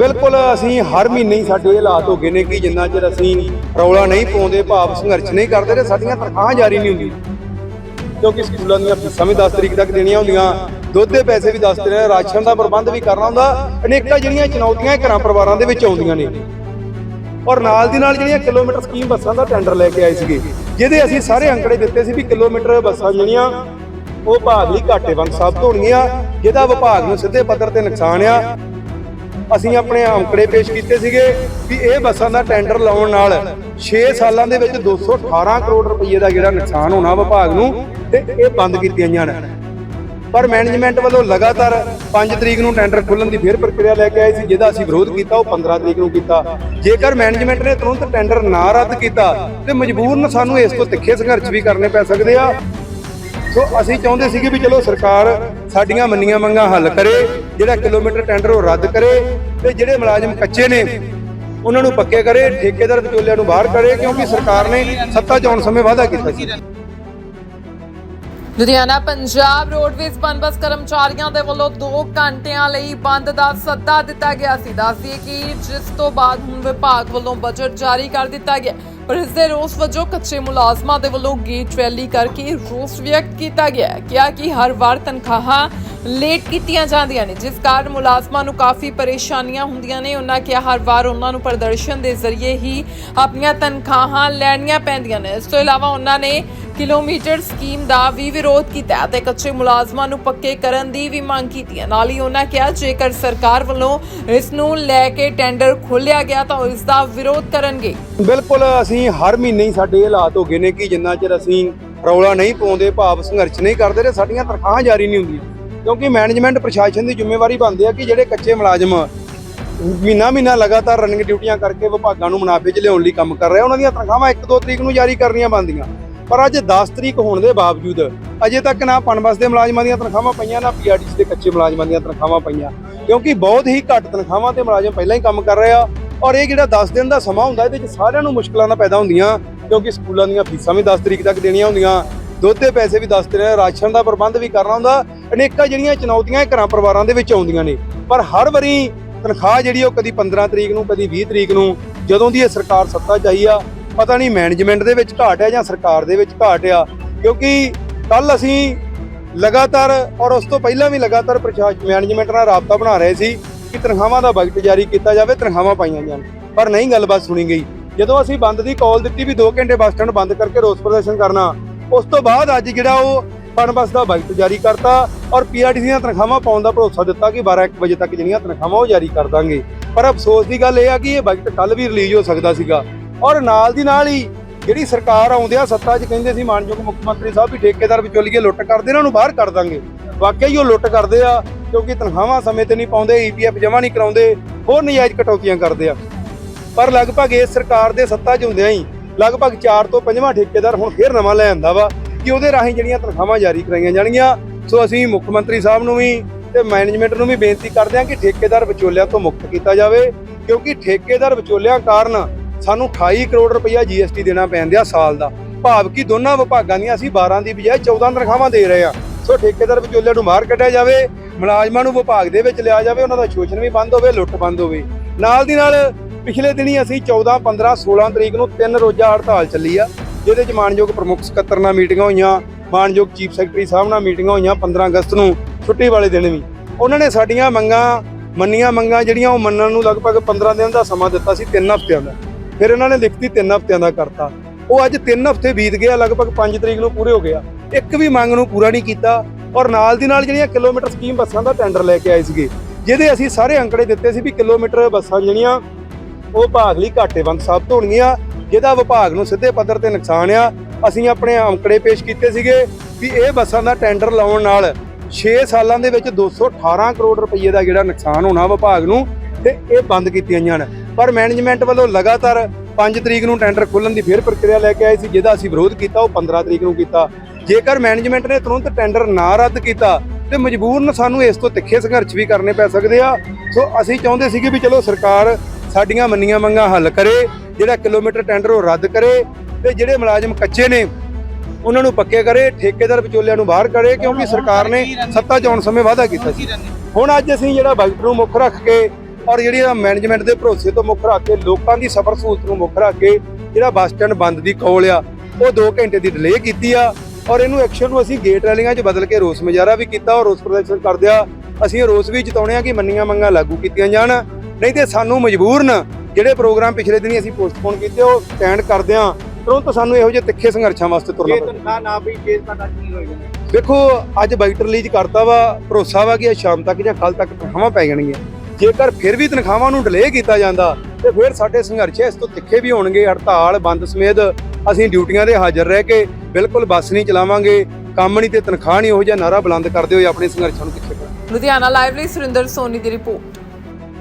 ਬਿਲਕੁਲ ਅਸੀਂ ਹਰ ਮਹੀਨੇ ਹੀ ਸਾਡੇ ਇਹ ਹਾਲਾਤ ਹੋ ਗਏ ਨੇ ਕਿ ਜਿੰਨਾ ਚਿਰ ਅਸੀਂ ਰੌਲਾ ਨਹੀਂ ਪਾਉਂਦੇ, ਭਾਵ ਸੰਘਰਸ਼ ਨਹੀਂ ਕਰਦੇ ਤੇ ਸਾਡੀਆਂ ਤਨਖਾਹਾਂ ਜਾਰੀ ਨਹੀਂ ਹੁੰਦੀਆਂ। ਕਿਉਂਕਿ ਸਕੂਲਾਂ ਦੀਆਂ ਫੀਸਾਂ ਵੀ 10 ਤਰੀਕ ਤੱਕ ਦੇਣੀਆਂ ਹੁੰਦੀਆਂ, ਦੁੱਧ ਦੇ ਪੈਸੇ ਵੀ 10 ਤਰੀਕ ਰਾਸ਼ਨ ਦਾ ਪ੍ਰਬੰਧ ਵੀ ਕਰਨਾ ਹੁੰਦਾ, ਅਨੇਕਾਂ ਜਿਹੜੀਆਂ ਚੁਣੌਤੀਆਂ ਘਰਾਂ ਪਰਿਵਾਰਾਂ ਦੇ ਵਿੱਚ ਆਉਂਦੀਆਂ ਨੇ। ਔਰ ਨਾਲ ਦੀ ਨਾਲ ਜਿਹੜੀਆਂ ਕਿਲੋਮੀਟਰ ਸਕੀਮ ਬੱਸਾਂ ਦਾ ਟੈਂਡਰ ਲੈ ਕੇ ਆਏ ਸੀਗੇ, ਜਿਹਦੇ ਅਸੀਂ ਸਾਰੇ ਅੰਕੜੇ ਦਿੱਤੇ ਸੀ ਵੀ ਕਿਲੋਮੀਟਰ ਬੱਸਾਂ ਜਿਹੜੀਆਂ, ਉਹ ਭਾਗ ਲਈ ਘਾਟੇ ਵਾਂਗ ਸਾਬਤ ਹੋਣਗੀਆਂ, ਜਿਹਦਾ ਵਿਭਾਗ ਨੂੰ ਸਿੱਧੇ ਪੱਧਰ ਤੇ ਨੁਕਸਾਨ ਆ। ਅਸੀਂ ਆਪਣੇ ਅੰਕੜੇ ਪੇਸ਼ ਕੀਤੇ ਸੀਗੇ ਵੀ ਇਹ ਬੱਸਾਂ ਦਾ ਟੈਂਡਰ ਲਾਉਣ ਨਾਲ 6 ਸਾਲਾਂ ਦੇ ਵਿੱਚ 218 ਕਰੋੜ ਰੁਪਏ ਦਾ ਜਿਹੜਾ ਨੁਕਸਾਨ ਹੋਣਾ ਵਿਭਾਗ ਨੂੰ ਤੇ ਇਹ ਬੰਦ ਕੀਤੀਆਂ ਜਾਣ। ਪਰ ਮੈਨੇਜਮੈਂਟ ਵੱਲੋਂ ਲਗਾਤਾਰ 5 ਤਰੀਕ ਨੂੰ ਟੈਂਡਰ ਖੁੱਲਣ ਦੀ ਫਿਰ ਪ੍ਰਕਿਰਿਆ ਲੈ ਕੇ ਆਏ ਸੀ, ਜਿਹਦਾ ਅਸੀਂ ਵਿਰੋਧ ਕੀਤਾ, ਉਹ 15 ਤਰੀਕ ਨੂੰ ਕੀਤਾ। ਜੇਕਰ ਮੈਨੇਜਮੈਂਟ ਨੇ ਤੁਰੰਤ ਟੈਂਡਰ ਨਾ ਰੱਦ ਕੀਤਾ, ਤੇ ਮਜਬੂਰਨ ਸਾਨੂੰ ਇਸ ਤੋਂ ਤਿੱਖੇ ਸੰਘਰਸ਼ ਵੀ ਕਰਨੇ ਪੈ ਸਕਦੇ ਆ। ਸੋ ਅਸੀਂ ਚਾਹੁੰਦੇ ਸੀਗੇ ਵੀ ਚਲੋ ਸਰਕਾਰ ਸਾਡੀਆਂ ਮੰਨੀਆਂ ਮੰਗਾਂ ਹੱਲ ਕਰੇ ਜਿਹੜਾ ਕਿਲੋਮੀਟਰ ਟੈਂਡਰ ਉਹ ਰੱਦ ਕਰੇ ਤੇ ਜਿਹੜੇ ਮੁਲਾਜ਼ਮ ਕੱਚੇ ਨੇ, ਉਹਨਾਂ ਨੂੰ ਪੱਕੇ ਕਰੇ, ਠੇਕੇਦਾਰ ਵਿਚੋਲਿਆਂ ਨੂੰ ਬਾਹਰ ਕਰੇ, ਕਿਉਂਕਿ ਸਰਕਾਰ ਨੇ ਸੱਤਾ 'ਚ ਸਮੇਂ ਵਾਅਦਾ ਕੀਤਾ ਸੀ। ਲੁਧਿਆਣਾ ਪੰਜਾਬ ਰੋਡਵੇਜ਼ ਪਨਬਸ ਕਰਮਚਾਰੀਆਂ ਦੇ ਵੱਲੋਂ 2 ਘੰਟਿਆਂ ਲਈ ਬੰਦ ਦਾ ਸੱਦਾ ਦਿੱਤਾ ਗਿਆ ਸੀ। ਦੱਸਦੀ ਕਿ ਜਿਸ ਤੋਂ ਬਾਅਦ ਹੁਣ ਵਿਭਾਗ ਵੱਲੋਂ ਬਜਟ ਜਾਰੀ ਕਰ ਦਿੱਤਾ ਗਿਆ। ਪਰ ਇਸ ਦੇ ਰੋਸ ਵਜੋਂ ਕੱਚੇ ਮੁਲਾਜ਼ਮਾਂ ਦੇ ਵੱਲੋਂ ਗੇਟ ਰੈਲੀ ਕਰਕੇ ਰੋਸ ਵਿਅਕਤ ਕੀਤਾ ਗਿਆ ਕਿਹਾ ਕਿ ਹਰ ਵਾਰ ਤਨਖਾਹਾਂ ਲੇਟ ਕੀਤੀਆਂ ਜਾਂਦੀਆਂ ਨੇ, ਜਿਸ ਕਾਰਨ ਮੁਲਾਜ਼ਮਾਂ ਨੂੰ ਕਾਫੀ ਪਰੇਸ਼ਾਨੀਆਂ ਹੁੰਦੀਆਂ ਨੇ। ਉਹਨਾਂ ਕਿਹਾ ਹਰ ਵਾਰ ਉਹਨਾਂ ਨੂੰ ਪ੍ਰਦਰਸ਼ਨ ਦੇ ਜ਼ਰੀਏ ਹੀ ਆਪਣੀਆਂ ਤਨਖਾਹਾਂ ਲੈਣੀਆਂ ਪੈਂਦੀਆਂ ਨੇ। ਇਸ ਤੋਂ ਇਲਾਵਾ ਉਹਨਾਂ ਨੇ ਕਿਲੋਮੀਟਰ ਸਕੀਮ ਦਾ ਵੀ ਵਿਰੋਧ ਕੀਤਾ ਤੇ ਕੱਚੇ ਮੁਲਾਜ਼ਮਾਂ ਨੂੰ ਪੱਕੇ ਕਰਨ ਦੀ ਵੀ ਮੰਗ ਕੀਤੀ ਨਾਲ ਹੀ ਉਹਨਾਂ ਕਿਹਾ, ਜੇਕਰ ਸਰਕਾਰ ਵੱਲੋਂ ਇਸ ਨੂੰ ਲੈ ਕੇ ਟੈਂਡਰ ਖੋਲ੍ਹਿਆ ਗਿਆ ਤਾਂ ਇਸ ਦਾ ਵਿਰੋਧ ਕਰਨਗੇ। ਬਿਲਕੁਲ, ਅਸੀਂ ਹਰ ਮਹੀਨੇ ਹੀ ਸਾਡੇ ਹਾਲਾਤ ਹੋ ਗਏ ਨੇ ਕਿ ਜਿੰਨਾ ਚਿਰ ਅਸੀਂ ਰੌਲਾ ਨਹੀਂ ਪਾਉਂਦੇ, ਭਾਵ ਸੰਘਰਸ਼ ਨਹੀਂ ਕਰਦੇ ਤੇ ਸਾਡੀਆਂ ਤਨਖਾਹਾਂ ਜਾਰੀ ਨਹੀਂ ਹੁੰਦੀਆਂ। ਕਿਉਂਕਿ ਮੈਨੇਜਮੈਂਟ, ਪ੍ਰਸ਼ਾਸਨ ਦੀ ਜ਼ਿੰਮੇਵਾਰੀ ਬਣਦੀ ਆ ਕਿ ਜਿਹੜੇ ਕੱਚੇ ਮੁਲਾਜ਼ਮ ਮਹੀਨਾ ਮਹੀਨਾ ਲਗਾਤਾਰ ਰਨਿੰਗ ਡਿਊਟੀਆਂ ਕਰਕੇ ਵਿਭਾਗਾਂ ਨੂੰ ਮੁਨਾਫੇ 'ਚ ਲਿਆਉਣ ਲਈ ਕੰਮ ਕਰ ਰਹੇ ਉਹਨਾਂ ਦੀਆਂ ਤਨਖਾਹਾਂ 1-2 ਤਰੀਕ ਨੂੰ ਜਾਰੀ ਕਰਨੀਆਂ ਬਣਦੀਆਂ। ਪਰ ਅੱਜ 10 ਤਰੀਕ ਹੋਣ ਦੇ ਬਾਵਜੂਦ ਅਜੇ ਤੱਕ ਨਾ ਪਨਬਸ ਦੇ ਮੁਲਾਜ਼ਮਾਂ ਦੀਆਂ ਤਨਖਾਹਾਂ ਪਈਆਂ, ਨਾ ਪੀਆਰਡੀਸੀ ਦੇ ਕੱਚੇ ਮੁਲਾਜ਼ਮਾਂ ਦੀਆਂ ਤਨਖਾਹਾਂ ਪਈਆਂ। ਕਿਉਂਕਿ ਬਹੁਤ ਹੀ ਘੱਟ ਤਨਖਾਹਾਂ ਤੇ ਮੁਲਾਜ਼ਮ ਪਹਿਲਾਂ ਹੀ ਕੰਮ ਕਰ ਰਹੇ ਆ ਔਰ ਇਹ ਜਿਹੜਾ 10 ਦਿਨ ਦਾ ਸਮਾਂ ਹੁੰਦਾ, ਇਹਦੇ ਵਿੱਚ ਸਾਰਿਆਂ ਨੂੰ ਮੁਸ਼ਕਲਾਂ ਨਾ ਪੈਦਾ ਹੁੰਦੀਆਂ, ਕਿਉਂਕਿ ਸਕੂਲਾਂ ਦੀਆਂ ਫੀਸਾਂ ਵੀ 10 ਤਰੀਕ ਤੱਕ ਦੇਣੀਆਂ ਹੁੰਦੀਆਂ, ਦੁੱਧ ਦੇ ਪੈਸੇ ਵੀ 10 ਤਰੀਕ ਰਾਸ਼ਨ ਦਾ ਪ੍ਰਬੰਧ ਵੀ ਕਰਨਾ ਹੁੰਦਾ, ਅਨੇਕਾਂ ਜਿਹੜੀਆਂ ਚੁਣੌਤੀਆਂ ਘਰਾਂ ਪਰਿਵਾਰਾਂ ਦੇ ਵਿੱਚ ਆਉਂਦੀਆਂ ਨੇ। ਪਰ ਹਰ ਵਾਰੀ ਤਨਖਾਹ ਜਿਹੜੀ ਉਹ ਕਦੀ 15 ਤਰੀਕ ਨੂੰ, ਕਦੀ 20 ਤਰੀਕ ਨੂੰ, ਜਦੋਂ ਦੀ ਇਹ ਸਰਕਾਰ ਸੱਤਾ 'ਚ ਆਈ ਆ ਪਤਾ ਨਹੀਂ ਮੈਨੇਜਮੈਂਟ ਦੇ ਵਿੱਚ ਘਾਟ ਹੈ ਜਾਂ ਸਰਕਾਰ ਦੇ ਵਿੱਚ ਘਾਟ ਆ, ਕਿਉਂਕਿ ਕੱਲ ਅਸੀਂ ਲਗਾਤਾਰ ਔਰ ਉਸ ਤੋਂ ਪਹਿਲਾਂ ਵੀ ਲਗਾਤਾਰ ਪ੍ਰਸ਼ਾਸਨ ਮੈਨੇਜਮੈਂਟ ਨਾਲ ਰਾਬਤਾ ਬਣਾ ਰਹੇ ਸੀ ਕਿ ਤਨਖਾਹਾਂ ਦਾ ਬਜਟ ਜਾਰੀ ਕੀਤਾ ਜਾਵੇ, ਤਨਖਾਹਾਂ ਪਾਈਆਂ ਜਾਣ। ਪਰ ਨਹੀਂ ਗੱਲਬਾਤ ਸੁਣੀ ਗਈ। ਜਦੋਂ ਅਸੀਂ ਬੰਦ ਦੀ ਕਾਲ ਦਿੱਤੀ ਵੀ 2 ਘੰਟੇ ਬੱਸ ਸਟੈਂਡ ਬੰਦ ਕਰਕੇ ਰੋਸ ਪ੍ਰਦਰਸ਼ਨ ਕਰਨਾ, ਉਸ ਤੋਂ ਬਾਅਦ ਅੱਜ ਜਿਹੜਾ ਉਹ ਪਨ ਬੱਸ ਦਾ ਬਜਟ ਜਾਰੀ ਕਰਤਾ ਔਰ ਪੀਆਰਟੀਸੀ ਦੀਆਂ ਤਨਖਾਹਾਂ ਪਾਉਣ ਦਾ ਭਰੋਸਾ ਦਿੱਤਾ ਕਿ 12 1 ਵਜੇ ਤੱਕ ਜਿਹੜੀਆਂ ਤਨਖਾਹਾਂ ਉਹ ਜਾਰੀ ਕਰ ਦਾਂਗੇ। ਪਰ ਅਫਸੋਸ ਦੀ ਗੱਲ ਇਹ ਆ ਕਿ ਇਹ ਬਜਟ ਕੱਲ ਵੀ ਰਿਲੀਜ਼ ਹੋ ਸਕਦਾ ਸੀਗਾ। ਔਰ ਨਾਲ ਦੀ ਨਾਲ ਹੀ ਜਿਹੜੀ ਸਰਕਾਰ ਆਉਂਦਿਆਂ ਸੱਤਾ 'ਚ ਕਹਿੰਦੇ ਸੀ, ਮਾਨਯੋਗ ਮੁੱਖ ਮੰਤਰੀ ਸਾਹਿਬ ਵੀ ਠੇਕੇਦਾਰ ਵਿਚੋਲੀਏ ਲੁੱਟ ਕਰਦੇ ਇਹਨਾਂ ਨੂੰ ਬਾਹਰ ਕੱਢ ਦਾਂਗੇ। ਵਾਕਿਆ ਹੀ ਉਹ ਲੁੱਟ ਕਰਦੇ ਆ, ਕਿਉਂਕਿ ਤਨਖਾਹਾਂ ਸਮੇਂ ਤੇ ਨਹੀਂ ਪਾਉਂਦੇ ਈਪੀਐਫ ਜਮ੍ਹਾਂ ਨਹੀਂ ਕਰਾਉਂਦੇ, ਹੋਰ ਨਜਾਇਜ਼ ਕਟੌਤੀਆਂ ਕਰਦੇ ਆ। ਪਰ ਲਗਭਗ ਇਸ ਸਰਕਾਰ ਦੇ ਸੱਤਾ 'ਚ ਹੁੰਦਿਆਂ ਹੀ, ਲਗਭਗ 4 ਤੋਂ 5ਵਾਂ ਠੇਕੇਦਾਰ ਹੁਣ ਫੇਰ ਨਵਾਂ ਲੈ ਆਂਦਾ ਵਾ ਕਿ ਉਹਦੇ ਰਾਹੀਂ ਜਿਹੜੀਆਂ ਤਨਖਾਹਾਂ ਜਾਰੀ ਕਰਾਈਆਂ ਜਾਣਗੀਆਂ। ਸੋ ਅਸੀਂ ਮੁੱਖ ਮੰਤਰੀ ਸਾਹਿਬ ਨੂੰ ਵੀ ਤੇ ਮੈਨੇਜਮੈਂਟ ਨੂੰ ਵੀ ਬੇਨਤੀ ਕਰਦੇ ਹਾਂ ਕਿ ਠੇਕੇਦਾਰ ਵਿਚੋਲਿਆਂ ਤੋਂ ਮੁਕਤ ਕੀਤਾ ਜਾਵੇ, ਕਿਉਂਕਿ ਠੇਕੇਦਾਰ ਵਿਚੋਲਿਆਂ ਕਾਰਨ ਸਾਨੂੰ 28 ਕਰੋੜ ਰੁਪਈਆ ਜੀਐਸਟੀ ਦੇਣਾ ਪੈਂਦਿਆ ਸਾਲ ਦਾ। ਭਾਵ ਕਿ ਦੋਨਾਂ ਵਿਭਾਗਾਂ ਦੀਆਂ ਅਸੀਂ 12 ਦੀ ਬਜਾਏ 14 ਤਨਖਾਹਾਂ ਦੇ ਰਹੇ ਆ। ਸੋ ਠੇਕੇਦਾਰ ਵਿਚੋਲਿਆਂ ਨੂੰ ਬਾਹਰ ਕੱਢਿਆ ਜਾਵੇ, ਮੁਲਾਜ਼ਮਾਂ ਨੂੰ ਵਿਭਾਗ ਦੇ ਵਿੱਚ ਲਿਆ ਜਾਵੇ, ਉਹਨਾਂ ਦਾ ਸ਼ੋਸ਼ਣ ਵੀ ਬੰਦ ਹੋਵੇ, ਲੁੱਟ ਬੰਦ ਹੋਵੇ। ਨਾਲ ਦੀ ਨਾਲ ਪਿਛਲੇ ਦਿਨੀ ਅਸੀਂ 14 15 16 ਤਰੀਕ ਨੂੰ ਤਿੰਨ ਰੋਜ਼ਾ ਹੜਤਾਲ ਚੱਲੀ ਆ, ਜਿਹਦੇ ਚ ਮਾਨਯੋਗ ਪ੍ਰਮੁੱਖ ਸਕੱਤਰ ਨਾਲ ਮੀਟਿੰਗਾਂ ਹੋਈਆਂ, ਮਾਨਯੋਗ ਚੀਫ ਸੈਕਟਰੀ ਸਾਹਿਬ ਨਾਲ ਮੀਟਿੰਗਾਂ ਹੋਈਆਂ 15 ਅਗਸਤ ਨੂੰ, ਛੁੱਟੀ ਵਾਲੇ ਦਿਨ ਵੀ। ਉਹਨਾਂ ਨੇ ਸਾਡੀਆਂ ਮੰਗਾਂ ਮੰਨੀਆਂ ਮੰਗਾਂ ਜਿਹੜੀਆਂ ਉਹ ਮੰਨਣ ਨੂੰ ਲਗਭਗ 15 ਦਿਨ ਦਾ ਸਮਾਂ ਦਿੱਤਾ ਸੀ 3 ਹਫ਼ਤਿਆਂ ਦਾ। ਫਿਰ ਇਹਨਾਂ ਨੇ ਲਿਖਤੀ 3 ਹਫ਼ਤਿਆਂ ਦਾ ਕਰਤਾ। ਉਹ ਅੱਜ 3 ਹਫ਼ਤੇ ਬੀਤ ਗਿਆ ਲਗਭਗ 5 ਤਰੀਕ ਨੂੰ ਪੂਰੇ ਹੋ ਗਿਆ ਇੱਕ ਵੀ ਮੰਗ ਨੂੰ ਪੂਰਾ ਨਹੀਂ ਕੀਤਾ ਔਰ ਨਾਲ ਦੀ ਨਾਲ ਜਿਹੜੀਆਂ ਕਿਲੋਮੀਟਰ ਸਕੀਮ ਬੱਸਾਂ ਦਾ ਟੈਂਡਰ ਲੈ ਕੇ ਆਏ ਸੀਗੇ, ਜਿਹਦੇ ਅਸੀਂ ਸਾਰੇ ਅੰਕੜੇ ਦਿੱਤੇ ਸੀ ਵੀ ਕਿਲੋਮੀਟਰ ਬੱਸਾਂ ਜਿਹੜੀਆਂ, ਉਹ ਭਾਗ ਲਈ ਘਾਟੇਬੰਦ ਸਾਬਤ ਹੋਣਗੀਆਂ, ਜਿਹਦਾ ਵਿਭਾਗ ਨੂੰ ਸਿੱਧੇ ਪੱਧਰ ਤੇ ਨੁਕਸਾਨ ਆ। ਅਸੀਂ ਆਪਣੇ ਅੰਕੜੇ ਪੇਸ਼ ਕੀਤੇ ਸੀਗੇ ਵੀ ਇਹ ਬੱਸਾਂ ਦਾ ਟੈਂਡਰ ਲਾਉਣ ਨਾਲ 6 ਸਾਲਾਂ ਦੇ ਵਿੱਚ 218 ਕਰੋੜ ਰੁਪਏ ਦਾ ਜਿਹੜਾ ਨੁਕਸਾਨ ਹੋਣਾ ਵਿਭਾਗ ਨੂੰ, ਤੇ ਇਹ ਬੰਦ ਕੀਤੀਆਂ ਜਾਣ। ਪਰ ਮੈਨੇਜਮੈਂਟ ਵੱਲੋਂ ਲਗਾਤਾਰ 5 ਤਰੀਕ ਨੂੰ ਟੈਂਡਰ ਖੋਲਣ ਦੀ ਫਿਰ ਪ੍ਰਕਿਰਿਆ ਲੈ ਕੇ ਆਏ ਸੀ, ਜਿਹਦਾ ਅਸੀਂ ਵਿਰੋਧ ਕੀਤਾ, ਉਹ 15 ਤਰੀਕ ਨੂੰ ਕੀਤਾ। ਜੇਕਰ ਮੈਨੇਜਮੈਂਟ ਨੇ ਤੁਰੰਤ ਟੈਂਡਰ ਨਾ ਰੱਦ ਕੀਤਾ, ਤੇ ਮਜਬੂਰਨ ਸਾਨੂੰ ਇਸ ਤੋਂ ਤਿੱਖੇ ਸੰਘਰਸ਼ ਵੀ ਕਰਨੇ ਪੈ ਸਕਦੇ ਆ। ਸੋ ਅਸੀਂ ਚਾਹੁੰਦੇ ਸੀਗੇ ਵੀ ਚਲੋ ਸਰਕਾਰ ਸਾਡੀਆਂ ਮੰਨੀਆਂ ਮੰਗਾਂ ਹੱਲ ਕਰੇ, ਜਿਹੜਾ ਕਿਲੋਮੀਟਰ ਟੈਂਡਰ ਉਹ ਰੱਦ ਕਰੇ, ਤੇ ਜਿਹੜੇ ਮੁਲਾਜ਼ਮ ਕੱਚੇ ਨੇ, ਉਹਨਾਂ ਨੂੰ ਪੱਕੇ ਕਰੇ, ਠੇਕੇਦਾਰ ਵਿਚੋਲਿਆਂ ਨੂੰ ਬਾਹਰ ਕਰੇ, ਕਿਉਂਕਿ ਸਰਕਾਰ ਨੇ ਸੱਤਾ 'ਚ ਆਉਣ ਸਮੇਂ ਵਾਅਦਾ ਕੀਤਾ ਸੀ। ਹੁਣ ਅੱਜ ਅਸੀਂ ਜਿਹੜਾ ਬਜਟ ਨੂੰ ਮੁੱਖ ਰੱਖ ਕੇ ਔਰ ਜਿਹੜੀ ਆ ਮੈਨੇਜਮੈਂਟ ਦੇ ਭਰੋਸੇ ਤੋਂ ਮੁੱਖ ਰੱਖ ਕੇ ਲੋਕਾਂ ਦੀ ਸਫ਼ਰ ਸਹੂਲਤ ਨੂੰ ਮੁੱਖ ਰੱਖ ਕੇ ਜਿਹੜਾ ਬੱਸ ਸਟੈਂਡ ਬੰਦ ਦੀ ਕੌਲ ਆ ਉਹ 2 ਘੰਟੇ ਦੀ ਡਿਲੇ ਕੀਤੀ ਆ ਔਰ ਇਹਨੂੰ ਐਕਸ਼ਨ ਨੂੰ ਅਸੀਂ ਗੇਟ ਰੈਲੀਆਂ 'ਚ ਬਦਲ ਕੇ ਰੋਸ ਮੁਜ਼ਾਹਰਾ ਵੀ ਕੀਤਾ ਔਰ ਰੋਸ ਪ੍ਰਦਰਸ਼ਨ ਕਰਦਿਆਂ ਅਸੀਂ ਇਹ ਰੋਸ ਵੀ ਜਤਾਉਣੇ ਆ ਕਿ ਮੰਨੀਆਂ ਮੰਗਾਂ ਲਾਗੂ ਕੀਤੀਆਂ ਜਾਣ। ਨਹੀਂ ਤੇ ਸਾਨੂੰ ਮਜਬੂਰਨ ਜਿਹੜੇ ਪ੍ਰੋਗਰਾਮ ਪਿਛਲੇ ਦਿਨੀ ਅਸੀਂ ਪੋਸਟਪੋਨ ਕੀਤੇ ਉਹ ਸਟੈਂਡ ਕਰਦਿਆਂ ਤੁਰੰਤ ਸਾਨੂੰ ਇਹੋ ਜਿਹੇ ਤਿੱਖੇ ਸੰਘਰਸ਼ਾਂ ਵਾਸਤੇ ਤੁਰਨਾ ਜੇ ਪਊ ਤਨਖਾਹ ਨਾ ਪਈ ਫੇਰ ਤੁਹਾਡਾ ਕੀ ਹੋਏਗਾ? ਦੇਖੋ ਅੱਜ ਬਾਈਟ ਰਿਲੀਜ਼ ਕਰਤਾ ਵਾ ਭਰੋਸਾ ਵਾ ਕਿ ਅੱਜ ਸ਼ਾਮ ਤੱਕ ਜਾਂ ਕੱਲ ਤੱਕ ਤਨਖਾਹਾਂ ਪੈ ਜਾਣਗੀਆਂ। ਜੇਕਰ ਫਿਰ ਵੀ ਤਨਖਾਹਾਂ ਨੂੰ ਡਿਲੇ ਕੀਤਾ ਜਾਂਦਾ, ਤੇ ਫਿਰ ਸਾਡੇ ਸੰਘਰਸ਼ ਇਸ ਤੋਂ ਤਿੱਖੇ ਵੀ ਹੋਣਗੇ। ਹੜਤਾਲ, ਬੰਦ ਸਮੇਤ ਅਸੀਂ ਡਿਊਟੀਆਂ ਤੇ ਹਾਜ਼ਰ ਰਹਿ ਕੇ ਬਿਲਕੁਲ ਬੱਸ ਨਹੀਂ ਚਲਾਵਾਂਗੇ, ਕੰਮ ਨਹੀਂ ਤੇ ਤਨਖਾਹ ਨਹੀਂ, ਉਹ ਜਿਹਾ ਨਾਰਾ ਬੁਲੰਦ ਕਰਦੇ ਹੋਏ ਆਪਣੇ ਸੰਘਰਸ਼ਾਂ ਨੂੰ ਪਿੱਛੇ ਕਰਾਂਗੇ ਲੁਧਿਆਣਾ ਲਾਈਵ ਲਈ ਸੁਰਿੰਦਰ ਸੋਨੀ ਦੀ ਰਿਪੋਰਟ।